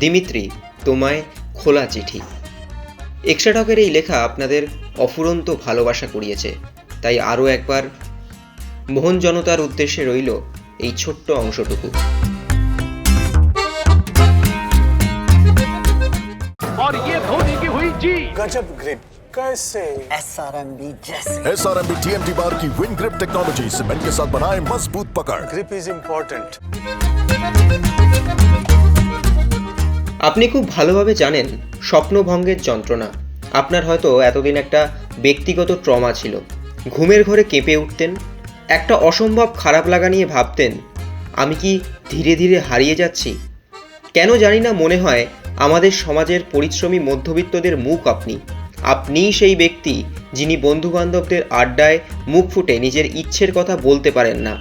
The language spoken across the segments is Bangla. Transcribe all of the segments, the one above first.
দিমিত্রি তোমায় খোলা চিঠি এক্সট্রা টকের এই লেখা আপনাদের অফুরন্ত ভালোবাসা কুড়িয়েছে তাই আরও একবার মোহন জনতার উদ্দেশ্যে রইল এই ছোট্ট অংশটুকু और ये धोनी की हुई जी गजब ग्रिप कैसे एस आर एम बी जैसे S R M B T M T bar की विन ग्रिप टेक्नोलॉजी सीमेंट के साथ बनाए मजबूत पकड़ ग्रिप इज इम्पोर्टेंट আপনি খুব ভালোভাবে জানেন স্বপ্নভঙ্গের যন্ত্রণা। আপনার হয়তো এতদিন একটা ব্যক্তিগত ট্রমা ছিল। ঘুমের ঘরে কেঁপে উঠতেন, একটা অসম্ভব খারাপ লাগা নিয়ে ভাবতেন, আমি কি ধীরে ধীরে হারিয়ে যাচ্ছি? কেন জানি না মনে হয় আমাদের সমাজের পরিশ্রমী মধ্যবিত্তদের মুখ আপনি। আপনিই সেই ব্যক্তি যিনি বন্ধুবান্ধবদের আড্ডায় মুখ ফুটে নিজের ইচ্ছের কথা বলতে পারেন না।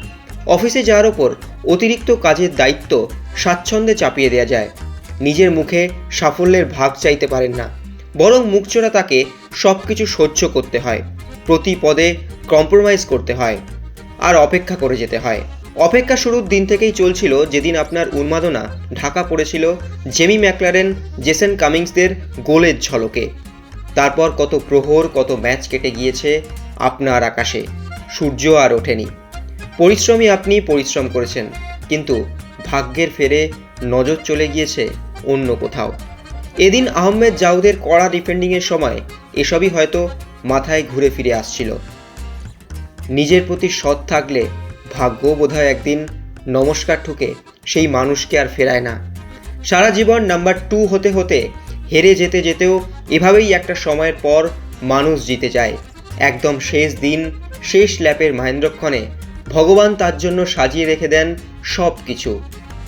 অফিসে যাওয়ার ওপর অতিরিক্ত কাজের দায়িত্ব স্বাচ্ছন্দ্যে চাপিয়ে দেওয়া যায়। নিজের মুখে সাফল্যের ভাগ চাইতে পারেন না। বরং মুখচোরা তাকে সব কিছু সহ্য করতে হয়, প্রতি পদে কম্প্রোমাইজ করতে হয়, আর অপেক্ষা করে যেতে হয়। অপেক্ষা শুরুর দিন থেকেই চলছিল যেদিন আপনার উন্মাদনা ঢাকা পড়েছিল জেমি ম্যাকলারেন, জেসন কামিংসদের গোলের ঝলকে। তারপর কত প্রহর, কত ম্যাচ কেটে গিয়েছে আপনার আকাশে। সূর্য আর ওঠেনি। পরিশ্রমী আপনি পরিশ্রম করেছেন, কিন্তু ভাগ্যের ফেরে নজর চলে গিয়েছে অন্য কোথাও। এদিন আহমেদ জাউদের কড়া ডিফেন্ডিংয়ের সময় এসবই হয়তো মাথায় ঘুরে ফিরে আসছিল। নিজের প্রতি সৎ থাকলে ভাগ্য বোধহয় একদিন নমস্কার ঠুকে সেই মানুষকে আর ফেরায় না। সারা জীবন নাম্বার টু হতে হতে হেরে যেতে যেতেও এভাবেই একটা সময়ের পর মানুষ জিতে যায়। একদম শেষ দিন, শেষ ল্যাপের মহেন্দ্রক্ষণে ভগবান তার জন্য সাজিয়ে রেখে দেন সব কিছু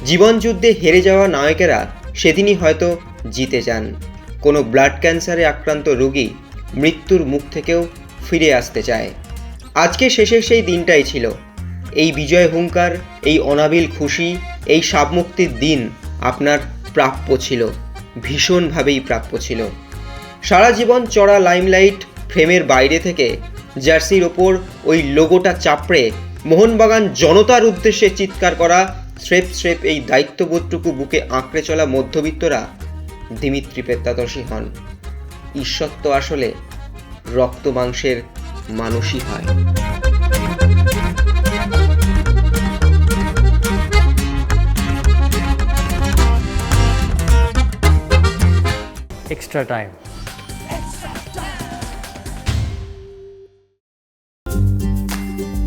জীবনযুদ্ধে হেরে যাওয়া নায়কেরা সেদিনই হয়তো জিতে যান। কোনো ব্লাড ক্যান্সারে আক্রান্ত রোগী মৃত্যুর মুখ থেকেও ফিরে আসতে চায়। আজকে শেষের সেই দিনটাই ছিল। এই বিজয় হুঙ্কার, এই অনাবিল খুশি, এই সাবমুক্তির দিন আপনার প্রাপ্য ছিল, ভীষণভাবেই প্রাপ্য ছিল। সারা জীবন চড়া লাইমলাইট ফ্রেমের বাইরে থেকে জার্সির ওপর ওই লোগোটা চাপড়ে মোহনবাগান জনতার উদ্দেশ্যে চিৎকার করা স্রেপ স্রেপ এই দায়িত্ববোধটুকু বুকে আঁকড়ে চলা মধ্যবিত্তরা দিমিত্রি পেত্তাদশী হন। ঈশ্বত্ব আসলে রক্ত মাংসের মানুষই হয়। Extra time